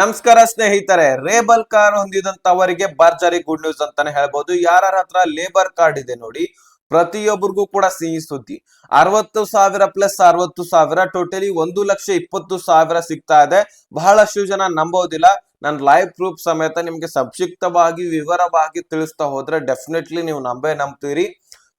ನಮಸ್ಕಾರ ಸ್ನೇಹಿತರೆ, ರೇಬಲ್ ಕಾರ್ ಹೊಂದಿದಂತವರಿಗೆ ಭರ್ಜರಿ ಗುಡ್ ನ್ಯೂಸ್ ಅಂತಾನೆ ಹೇಳ್ಬಹುದು ಯಾರ ಹತ್ರ ಲೇಬರ್ ಕಾರ್ಡ್ ಇದೆ ನೋಡಿ ಪ್ರತಿಯೊಬ್ಬರಿಗೂ ಕೂಡ ಸಿಹಿ ಸುದ್ದಿ. ಅರವತ್ತು ಸಾವಿರ ಪ್ಲಸ್ ಅರವತ್ತು ಸಾವಿರ ಟೋಟಲಿ ಒಂದು ಲಕ್ಷ ಇಪ್ಪತ್ತು ಸಾವಿರ ಸಿಗ್ತಾ ಇದೆ. ಬಹಳಷ್ಟು ಜನ ನಂಬೋದಿಲ್ಲ. ನಾನು ಲೈವ್ ಪ್ರೂಫ್ ಸಮೇತ ನಿಮ್ಗೆ ಸಂಕ್ಷಿಪ್ತವಾಗಿ, ವಿವರವಾಗಿ ತಿಳಿಸ್ತಾ ಹೋದ್ರೆ ಡೆಫಿನೆಟ್ಲಿ ನೀವು ನಂಬೇ ನಂಬ್ತೀರಿ.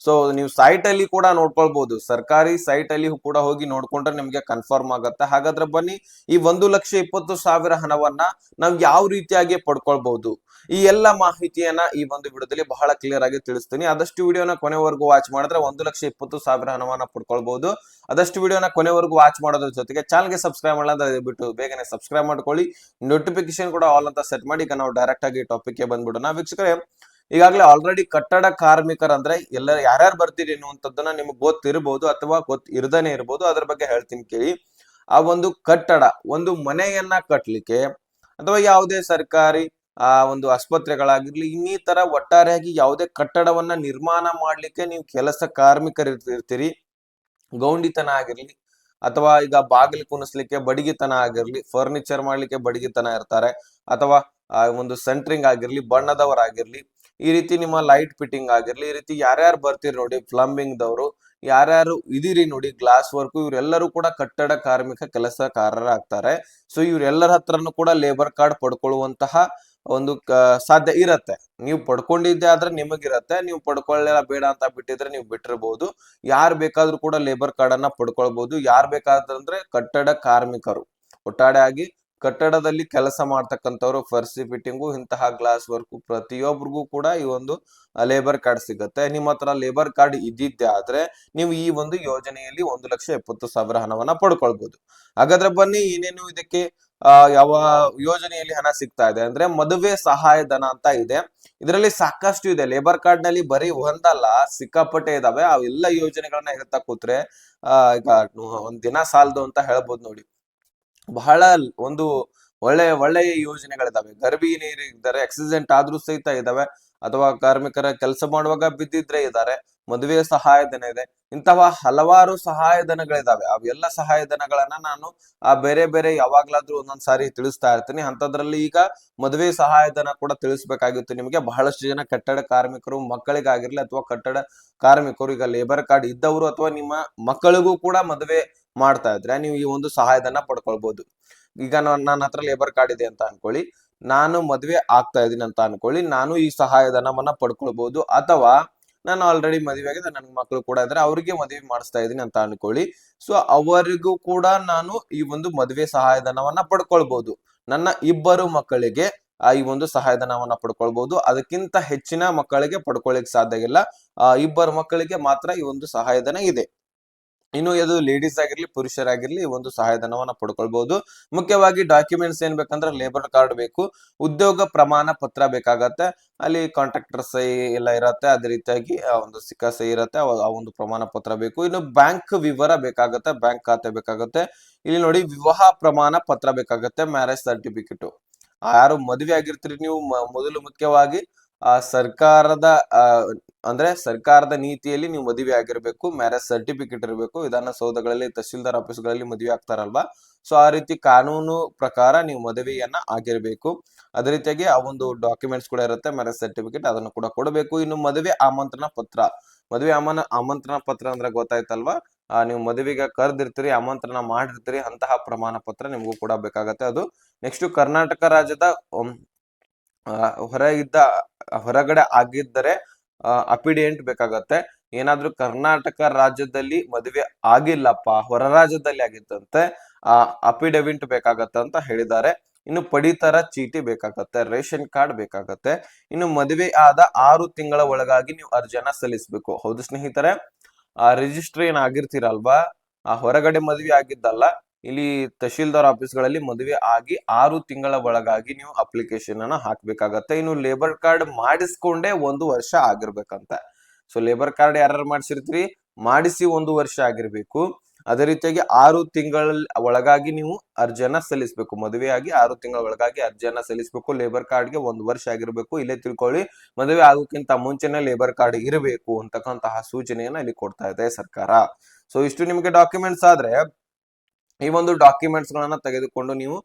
ಸೊ ನೀವು ಸೈಟ್ ಅಲ್ಲಿ ಕೂಡ ನೋಡ್ಕೊಳ್ಬಹುದು ಸರ್ಕಾರಿ ಸೈಟ್ ಅಲ್ಲಿ ಕೂಡ ಹೋಗಿ ನೋಡ್ಕೊಂಡ್ರೆ ನಿಮ್ಗೆ ಕನ್ಫರ್ಮ್ ಆಗುತ್ತೆ. ಹಾಗಾದ್ರೆ ಬನ್ನಿ, ಈ ಒಂದು ಲಕ್ಷ ಇಪ್ಪತ್ತು ಸಾವಿರ ಹಣವನ್ನ ನಾವು ಯಾವ ರೀತಿಯಾಗಿ ಪಡ್ಕೊಳ್ಬಹುದು ಈ ಎಲ್ಲ ಮಾಹಿತಿಯನ್ನ ಈ ಒಂದು ವಿಡಿಯೋದಲ್ಲಿ ಬಹಳ ಕ್ಲಿಯರ್ ಆಗಿ ತಿಳಿಸ್ತೀನಿ. ಆದಷ್ಟು ವಿಡಿಯೋನ ಕೊನೆವರೆಗೂ ವಾಚ್ ಮಾಡಿದ್ರೆ ಒಂದು ಲಕ್ಷ ಇಪ್ಪತ್ತು ಸಾವಿರ ಹಣವನ್ನ ಪಡ್ಕೊಳ್ಬಹುದು ಆದಷ್ಟು ವಿಡಿಯೋನ ಕೊನೆವರೆಗೂ ವಾಚ್ ಮಾಡೋದ್ರ ಜೊತೆಗೆ ಚಾನಲ್ಗೆ ಸಬ್ಸ್ಕ್ರೈಬ್ ಮಾಡಲ್ಲ ಅಂದ್ರೆ ದಯವಿಟ್ಟು ಬೇಗನೆ ಸಬ್ಸ್ಕ್ರೈಬ್ ಮಾಡ್ಕೊಳ್ಳಿ. ನೋಟಿಫಿಕೇಶನ್ ಕೂಡ ಆಲ್ ಅಂತ ಸೆಟ್ ಮಾಡಿ, ಈಗ ನಾವು ಡೈರೆಕ್ಟ್ ಆಗಿ ಟಾಪಿಕ್ಗೆ ಬಂದ್ಬಿಡೋಣ. ವೀಕ್ಷಕರೇ ಈಗಾಗಲೇ ಆಲ್ರೆಡಿ ಕಟ್ಟಡ ಕಾರ್ಮಿಕರಂದ್ರೆ ಎಲ್ಲ ಯಾರ್ಯಾರು ಬರ್ತೀರಿ ಅನ್ನುವಂಥದ್ದನ್ನ ನಿಮ್ಗೆ ಗೊತ್ತಿರಬಹುದು ಅಥವಾ ಗೊತ್ತ ಇರದೇನೆ ಇರಬಹುದು ಅದ್ರ ಬಗ್ಗೆ ಹೇಳ್ತೀನಿ ಕೇಳಿ. ಆ ಒಂದು ಕಟ್ಟಡ, ಒಂದು ಮನೆಯನ್ನ ಕಟ್ಟಲಿಕ್ಕೆ ಅಥವಾ ಯಾವುದೇ ಸರ್ಕಾರಿ, ಆ, ಒಂದು ಆಸ್ಪತ್ರೆಗಳಾಗಿರ್ಲಿ, ಇನ್ನಿತರ ಒಟ್ಟಾರೆಯಾಗಿ ಯಾವುದೇ ಕಟ್ಟಡವನ್ನ ನಿರ್ಮಾಣ ಮಾಡ್ಲಿಕ್ಕೆ ನೀವು ಕೆಲಸ ಕಾರ್ಮಿಕರು ಇರ್ತೀರಿ ಗೌಂಡಿತನ ಆಗಿರ್ಲಿ ಅಥವಾ ಈಗ ಬಾಗಿಲು ಕುಣಿಸ್ಲಿಕ್ಕೆ ಬಡಿಗೆತನ ಆಗಿರ್ಲಿ ಫರ್ನಿಚರ್ ಮಾಡ್ಲಿಕ್ಕೆ ಬಡಿಗೆತನ ಇರ್ತಾರೆ. ಅಥವಾ ಒಂದು ಸೆಂಟ್ರಿಂಗ್ ಆಗಿರ್ಲಿ, ಬಣ್ಣದವರಾಗಿರ್ಲಿ ಈ ರೀತಿ ನಿಮ್ಮ ಲೈಟ್ ಫಿಟ್ಟಿಂಗ್ ಆಗಿರ್ಲಿ, ಈ ರೀತಿ ಯಾರ್ಯಾರು ಬರ್ತೀರಿ ನೋಡಿ ಪ್ಲಂಬಿಂಗ್ ದವರು, ಯಾರ್ಯಾರು ಇದೀರಿ ನೋಡಿ ಗ್ಲಾಸ್ ವರ್ಕ್ ಇವರೆಲ್ಲರೂ ಕೂಡ ಕಟ್ಟಡ ಕಾರ್ಮಿಕ ಕೆಲಸಕಾರರಾಗ್ತಾರೆ ಸೊ ಇವರೆಲ್ಲರ ಹತ್ರನೂ ಕೂಡ ಲೇಬರ್ ಕಾರ್ಡ್ ಪಡ್ಕೊಳ್ಳುವಂತಹ ಒಂದು ಸಾಧ್ಯ ಇರತ್ತೆ. ನೀವು ಪಡ್ಕೊಂಡಿದ್ದೆ ಆದ್ರೆ ನಿಮಗಿರತ್ತೆ, ನೀವು ಪಡ್ಕೊಳ್ಳಲ್ಲ ಬೇಡ ಅಂತ ಬಿಟ್ಟಿದ್ರೆ ನೀವು ಬಿಟ್ಟಿರಬಹುದು ಯಾರು ಬೇಕಾದ್ರೂ ಕೂಡ ಲೇಬರ್ ಕಾರ್ಡ್ ಅನ್ನ ಪಡ್ಕೊಳ್ಬಹುದು ಯಾರು ಬೇಕಾದ್ರಂದ್ರೆ ಕಟ್ಟಡ ಕಾರ್ಮಿಕರು. ಒಟ್ಟಾರೆ ಆಗಿ ಕಟ್ಟಡದಲ್ಲಿ ಕೆಲಸ ಮಾಡ್ತಕ್ಕಂಥವ್ರು, ಫರ್ಸಿ ಫಿಟ್ಟಿಂಗು, ಇಂತಹ ಗ್ಲಾಸ್ ವರ್ಕು ಪ್ರತಿಯೊಬ್ಬರಿಗೂ ಕೂಡ ಈ ಒಂದು ಲೇಬರ್ ಕಾರ್ಡ್ ಸಿಗುತ್ತೆ. ನಿಮ್ಮ ಹತ್ರ ಲೇಬರ್ ಕಾರ್ಡ್ ಇದ್ದಿದ್ದೆ ಆದ್ರೆ, ನೀವು ಈ ಒಂದು ಯೋಜನೆಯಲ್ಲಿ ಒಂದು ಲಕ್ಷ ಎಪ್ಪತ್ತು ಸಾವಿರ ಹಣವನ್ನ ಪಡ್ಕೊಳ್ಬಹುದು ಹಾಗಾದ್ರೆ ಬನ್ನಿ, ಏನೇನು ಇದಕ್ಕೆ ಯಾವ ಯೋಜನೆಯಲ್ಲಿ ಹಣ ಸಿಗ್ತಾ ಇದೆ ಅಂದ್ರೆ, ಮದುವೆ ಸಹಾಯಧನ ಅಂತ ಇದೆ. ಇದರಲ್ಲಿ ಸಾಕಷ್ಟು ಇದೆ. ಲೇಬರ್ ಕಾರ್ಡ್ನಲ್ಲಿ ಬರೀ ಒಂದಲ್ಲ, ಸಿಕ್ಕಾಪಟ್ಟೆ ಇದಾವೆ. ಅವೆಲ್ಲ ಯೋಜನೆಗಳನ್ನ ಹೇಳ್ತಾ ಕೂತ್ರೆ ಈಗ ಒಂದ್ ದಿನ ಸಾಲದು ಅಂತ ಹೇಳ್ಬೋದು ನೋಡಿ. ಬಹಳ ಒಂದು ಒಳ್ಳೆ, ಒಳ್ಳೆಯ ಯೋಜನೆಗಳಿದಾವೆ. ಗರ್ಭಿಣಿಯರು ಇದ್ದಾರೆ ಆಕ್ಸಿಡೆಂಟ್ ಆದ್ರೂ ಸಹಿತ ಇದಾವೆ. ಅಥವಾ ಕಾರ್ಮಿಕರ ಕೆಲಸ ಮಾಡುವಾಗ ಬಿದ್ದಿದ್ರೆ ಇದ್ದಾರೆ ಮದುವೆ ಸಹಾಯಧನ ಇದೆ. ಇಂತಹ ಹಲವಾರು ಸಹಾಯಧನಗಳಿದಾವೆ. ಅವೆಲ್ಲ ಸಹಾಯಧನಗಳನ್ನ ನಾನು ಆ ಬೇರೆ ಬೇರೆ ಯಾವಾಗ್ಲಾದ್ರೂ ಒಂದೊಂದ್ ಸಾರಿ ತಿಳಿಸ್ತಾ ಇರ್ತೀನಿ. ಅಂತದ್ರಲ್ಲಿ ಈಗ ಮದುವೆ ಸಹಾಯಧನ ಕೂಡ ತಿಳಿಸ್ಬೇಕಾಗಿತ್ತು ನಿಮಗೆ. ಬಹಳಷ್ಟು ಜನ ಕಟ್ಟಡ ಕಾರ್ಮಿಕರು ಮಕ್ಕಳಿಗಾಗಿರ್ಲಿ ಅಥವಾ ಕಟ್ಟಡ ಕಾರ್ಮಿಕರು ಈಗ ಲೇಬರ್ ಕಾರ್ಡ್ ಇದ್ದವರು ಅಥವಾ ನಿಮ್ಮ ಮಕ್ಕಳಿಗೂ ಕೂಡ ಮದುವೆ ಮಾಡ್ತಾ ಇದ್ರೆ ನೀವು ಈ ಒಂದು ಸಹಾಯಧನ ಪಡ್ಕೊಳ್ಬಹುದು ಈಗ ನನ್ನ ಹತ್ರ ಲೇಬರ್ ಕಾರ್ಡ್ ಇದೆ ಅಂತ ಅನ್ಕೊಳ್ಳಿ. ನಾನು ಮದುವೆ ಆಗ್ತಾ ಇದ್ದೀನಿ ಅಂತ ಅನ್ಕೊಳ್ಳಿ. ನಾನು ಈ ಸಹಾಯಧನವನ್ನ ಪಡ್ಕೊಳ್ಬಹುದು ಅಥವಾ ನಾನು ಆಲ್ರೆಡಿ ಮದುವೆ ಆಗಿದೆ ನನ್ನ ಮಕ್ಕಳು ಕೂಡ ಇದ್ರೆ ಅವ್ರಿಗೆ ಮದುವೆ ಮಾಡಿಸ್ತಾ ಇದೀನಿ ಅಂತ ಅನ್ಕೊಳ್ಳಿ. ಸೊ ಅವರಿಗೂ ಕೂಡ ನಾನು ಈ ಒಂದು ಮದುವೆ ಸಹಾಯಧನವನ್ನ ಪಡ್ಕೊಳ್ಬಹುದು ನನ್ನ ಇಬ್ಬರು ಮಕ್ಕಳಿಗೆ ಈ ಒಂದು ಸಹಾಯಧನವನ್ನ ಪಡ್ಕೊಳ್ಬಹುದು ಅದಕ್ಕಿಂತ ಹೆಚ್ಚಿನ ಮಕ್ಕಳಿಗೆ ಪಡ್ಕೊಳ್ಳಿಕ್ ಸಾಧ್ಯ ಇಲ್ಲ. ಆ, ಇಬ್ಬರು ಮಕ್ಕಳಿಗೆ ಮಾತ್ರ ಈ ಒಂದು ಸಹಾಯಧನ ಇದೆ. ಇನ್ನು ಇದು ಲೇಡೀಸ್ ಆಗಿರ್ಲಿ, ಪುರುಷರಾಗಿರ್ಲಿ ಒಂದು ಸಹಾಯಧನವನ್ನ ಪಡ್ಕೊಳ್ಬಹುದು ಮುಖ್ಯವಾಗಿ ಡಾಕ್ಯುಮೆಂಟ್ಸ್ ಏನ್ ಬೇಕಂದ್ರೆ ಲೇಬರ್ ಕಾರ್ಡ್ ಬೇಕು, ಉದ್ಯೋಗ ಪ್ರಮಾಣ ಪತ್ರ ಬೇಕಾಗತ್ತೆ. ಅಲ್ಲಿ ಕಾಂಟ್ರಾಕ್ಟರ್ ಸಹಿ ಎಲ್ಲ ಇರತ್ತೆ, ಅದೇ ರೀತಿಯಾಗಿ ಒಂದು ಸಿಕ್ಕ ಸಹಿ ಇರತ್ತೆ ಆ ಒಂದು ಪ್ರಮಾಣ ಪತ್ರ ಬೇಕು. ಇನ್ನು ಬ್ಯಾಂಕ್ ವಿವರ ಬೇಕಾಗತ್ತೆ ಬ್ಯಾಂಕ್ ಖಾತೆ ಬೇಕಾಗತ್ತೆ. ಇಲ್ಲಿ ನೋಡಿ ವಿವಾಹ ಪ್ರಮಾಣ ಪತ್ರ ಬೇಕಾಗತ್ತೆ ಮ್ಯಾರೇಜ್ ಸರ್ಟಿಫಿಕೇಟ್ ಯಾರು ಮದುವೆ ಆಗಿರ್ತೀರಿ ನೀವು ಮೊದಲು ಮುಖ್ಯವಾಗಿ ಆ, ಸರ್ಕಾರದ ಅಂದ್ರೆ ಸರ್ಕಾರದ ನೀತಿಯಲ್ಲಿ ನೀವು ಮದುವೆ ಆಗಿರ್ಬೇಕು ಮ್ಯಾರೇಜ್ ಸರ್ಟಿಫಿಕೇಟ್ ಇರಬೇಕು ವಿಧಾನಸೌಧಗಳಲ್ಲಿ ತಹಶೀಲ್ದಾರ್ ಆಫೀಸ್ಗಳಲ್ಲಿ ಮದುವೆ ಆಗ್ತಾರಲ್ವಾ? ಸೊ ಆ ರೀತಿ ಕಾನೂನು ಪ್ರಕಾರ ನೀವು ಮದುವೆಯನ್ನ ಆಗಿರ್ಬೇಕು. ಅದೇ ರೀತಿಯಾಗಿ ಆ ಒಂದು ಡಾಕ್ಯುಮೆಂಟ್ಸ್ ಕೂಡ ಇರುತ್ತೆ ಮ್ಯಾರೇಜ್ ಸರ್ಟಿಫಿಕೇಟ್ ಅದನ್ನು ಕೂಡ ಕೊಡಬೇಕು. ಇನ್ನು ಮದುವೆ ಆಮಂತ್ರಣ ಪತ್ರ, ಮದುವೆ ಆಮನ, ಆಮಂತ್ರಣ ಪತ್ರ ಅಂದ್ರೆ ಗೊತ್ತಾಯ್ತಲ್ವಾ? ಆ, ನೀವು ಮದುವೆಗೆ ಕರೆದಿರ್ತೀರಿ, ಆಮಂತ್ರಣ ಮಾಡಿರ್ತೀರಿ ಅಂತಹ ಪ್ರಮಾಣ ಪತ್ರ ನಿಮಗೂ ಕೂಡ ಬೇಕಾಗತ್ತೆ. ಅದು ನೆಕ್ಸ್ಟ್ ಕರ್ನಾಟಕ ರಾಜ್ಯದ ಉಮ್, ಆ, ಹೊರ ಇದ್ದ ಹೊರಗಡೆ ಆಗಿದ್ದರೆ ಅಪಿಡಿಯಂಟ್ ಬೇಕಾಗತ್ತೆ. ಏನಾದ್ರೂ ಕರ್ನಾಟಕ ರಾಜ್ಯದಲ್ಲಿ ಮದುವೆ ಆಗಿಲ್ಲಪ್ಪ ಹೊರ ರಾಜ್ಯದಲ್ಲಿ ಆಗಿದ್ದಂತೆ ಆ ಅಪಿಡೆವಿಂಟ್ ಬೇಕಾಗತ್ತೆ ಅಂತ ಹೇಳಿದ್ದಾರೆ. ಇನ್ನು ಪಡಿತರ ಚೀಟಿ ಬೇಕಾಗತ್ತೆ ರೇಷನ್ ಕಾರ್ಡ್ ಬೇಕಾಗತ್ತೆ. ಇನ್ನು ಮದುವೆ ಆದ ಆರು ತಿಂಗಳ ಒಳಗಾಗಿ ನೀವು ಅರ್ಜಿಯನ್ನ ಸಲ್ಲಿಸಬೇಕು. ಹೌದು ಸ್ನೇಹಿತರೆ? ಆ ರಿಜಿಸ್ಟ್ರೇನ್ ಆಗಿರ್ತೀರಲ್ವಾ? ಆ ಹೊರಗಡೆ ಮದುವೆ ಆಗಿದ್ದಲ್ಲ ಇಲ್ಲಿ ತಹಶೀಲ್ದಾರ್ ಆಫೀಸ್ಗಳಲ್ಲಿ ಮದುವೆ ಆಗಿ ಆರು ತಿಂಗಳ ಒಳಗಾಗಿ ನೀವು ಅಪ್ಲಿಕೇಶನ್ ಅನ್ನ ಹಾಕ್ಬೇಕಾಗತ್ತೆ. ಇನ್ನು ಲೇಬರ್ ಕಾರ್ಡ್ ಮಾಡಿಸ್ಕೊಂಡೇ ಒಂದು ವರ್ಷ ಆಗಿರ್ಬೇಕಂತ. ಸೊ ಲೇಬರ್ ಕಾರ್ಡ್ ಯಾರು ಮಾಡಿಸಿರ್ತೀರಿ? ಮಾಡಿಸಿ ಒಂದು ವರ್ಷ ಆಗಿರ್ಬೇಕು. ಅದೇ ರೀತಿಯಾಗಿ ಆರು ತಿಂಗಳ ಒಳಗಾಗಿ ನೀವು ಅರ್ಜಿಯನ್ನ ಸಲ್ಲಿಸಬೇಕು. ಆಗಿ ಆರು ತಿಂಗಳ ಒಳಗಾಗಿ ಅರ್ಜಿಯನ್ನ ಸಲ್ಲಿಸಬೇಕು. ಲೇಬರ್ ಕಾರ್ಡ್ಗೆ ಒಂದು ವರ್ಷ ಆಗಿರ್ಬೇಕು. ಇಲ್ಲೇ ತಿಳ್ಕೊಳ್ಳಿ, ಮದುವೆ ಆಗೋಕ್ಕಿಂತ ಮುಂಚೆನೆ ಲೇಬರ್ ಕಾರ್ಡ್ ಇರಬೇಕು ಅಂತಕ್ಕಂತಹ ಸೂಚನೆಯನ್ನ ಇಲ್ಲಿ ಕೊಡ್ತಾ ಇದೆ ಸರ್ಕಾರ. ಸೊ ಇಷ್ಟು ನಿಮಗೆ ಡಾಕ್ಯುಮೆಂಟ್ಸ್ ಆದ್ರೆ ಈ ಒಂದು ಡಾಕ್ಯುಮೆಂಟ್ಸ್ ಗಳನ್ನ ತೆಗೆದುಕೊಂಡು ನೀವು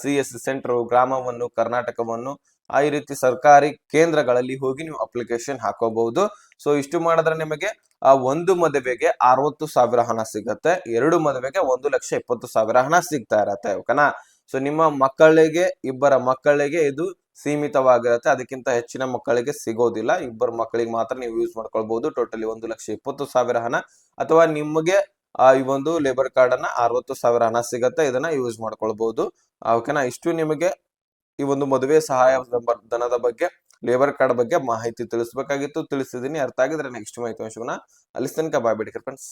ಸಿ ಎಸ್ ಸೆಂಟರ್, ಗ್ರಾಮವನ್ನು, ಕರ್ನಾಟಕವನ್ನು, ಆ ರೀತಿ ಸರ್ಕಾರಿ ಕೇಂದ್ರಗಳಲ್ಲಿ ಹೋಗಿ ನೀವು ಅಪ್ಲಿಕೇಶನ್ ಹಾಕೋಬಹುದು. ಸೊ ಇಷ್ಟು ಮಾಡಿದ್ರೆ ನಿಮಗೆ ಒಂದು ಮದುವೆಗೆ ಅರವತ್ತು ಸಾವಿರ ಹಣ ಸಿಗತ್ತೆ. ಎರಡು ಮದುವೆಗೆ ಒಂದು ಲಕ್ಷ ಇಪ್ಪತ್ತು ಸಾವಿರ ಹಣ ಸಿಗ್ತಾ ಇರತ್ತೆ, ಓಕೆನಾ? ಸೊ ನಿಮ್ಮ ಮಕ್ಕಳಿಗೆ, ಇಬ್ಬರ ಮಕ್ಕಳಿಗೆ ಇದು ಸೀಮಿತವಾಗಿರುತ್ತೆ. ಅದಕ್ಕಿಂತ ಹೆಚ್ಚಿನ ಮಕ್ಕಳಿಗೆ ಸಿಗೋದಿಲ್ಲ. ಇಬ್ಬರು ಮಕ್ಕಳಿಗೆ ಮಾತ್ರ ನೀವು ಯೂಸ್ ಮಾಡ್ಕೊಳ್ಬಹುದು. ಟೋಟಲಿ ಒಂದು ಲಕ್ಷ ಇಪ್ಪತ್ತು ಸಾವಿರ ಹಣ. ಅಥವಾ ನಿಮಗೆ ಆ ಈ ಒಂದು ಲೇಬರ್ ಕಾರ್ಡ್ ಅನ್ನ ಅರವತ್ತು ಸಾವಿರ ಹಣ ಸಿಗತ್ತೆ, ಇದನ್ನ ಯೂಸ್ ಮಾಡ್ಕೊಳ್ಬಹುದು ಓಕೆನಾ? ಇಷ್ಟು ನಿಮಗೆ ಈ ಒಂದು ಮದುವೆ ಸಹಾಯ ಧನದ ಬಗ್ಗೆ ಲೇಬರ್ ಕಾರ್ಡ್ ಬಗ್ಗೆ ಮಾಹಿತಿ ತಿಳಿಸಬೇಕಾಗಿತ್ತು. ತಿಳಿಸಿದೀನಿ. ಅರ್ಥ ಆಗಿದ್ರೆ ನೆಕ್ಸ್ಟ್ ಮಾಹಿತಿ ಅಲ್ಲಿ ತನಕ ಬಾಯ್ ಬಿಡಿ ಫ್ರೆಂಡ್ಸ್